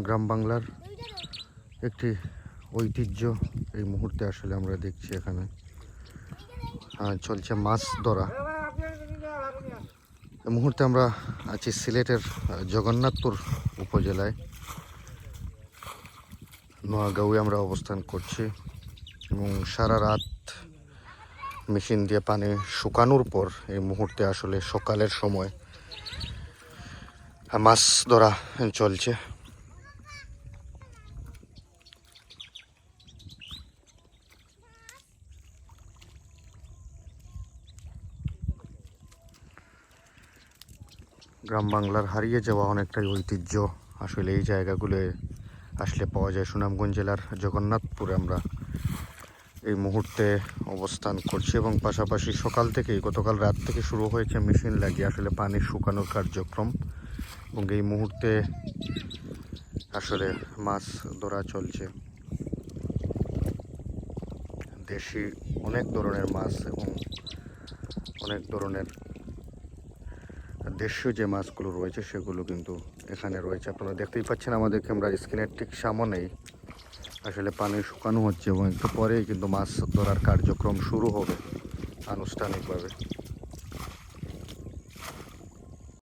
গ্রাম বাংলার একটি ঐতিহ্য এই মুহূর্তে আসলে আমরা দেখছি এখানে। চলছে মাছ ধরা। এই মুহূর্তে আমরা আছি সিলেটের জগন্নাথপুর উপজেলায়। নোয়াগাঁওয়ে আমরা অবস্থান করছি এবং সারা রাত মেশিন দিয়ে পানি শুকানোর পর এই মুহূর্তে আসলে সকালের সময় মাছ ধরা চলছে। গ্রাম বাংলার হারিয়ে যাওয়া অনেকটাই ঐতিহ্য। আসলে এই জায়গাগুলো আসলে পাওয়া যায় সুনামগঞ্জ জেলার জগন্নাথপুরে আমরা এই মুহূর্তে অবস্থান করছি এবং পাশাপাশি সকাল থেকেই, গতকাল রাত থেকে শুরু হয়েছে মেশিন লাগিয়ে আসলে পানি শুকানোর কার্যক্রম এবং এই মুহূর্তে আসলে মাছ ধরা চলছে। দেশি অনেক ধরনের মাছ এবং অনেক ধরনের দেশীয় যে মাছগুলো রয়েছে, সেগুলো কিন্তু এখানে রয়েছে। আপনারা দেখতেই পাচ্ছেন আমাদের ক্যামেরা স্ক্রিনের ঠিক সামনেই আসলে পানি শুকানো হচ্ছে এবং একটু পরেই কিন্তু মাছ ধরার কার্যক্রম শুরু হবে আনুষ্ঠানিকভাবে।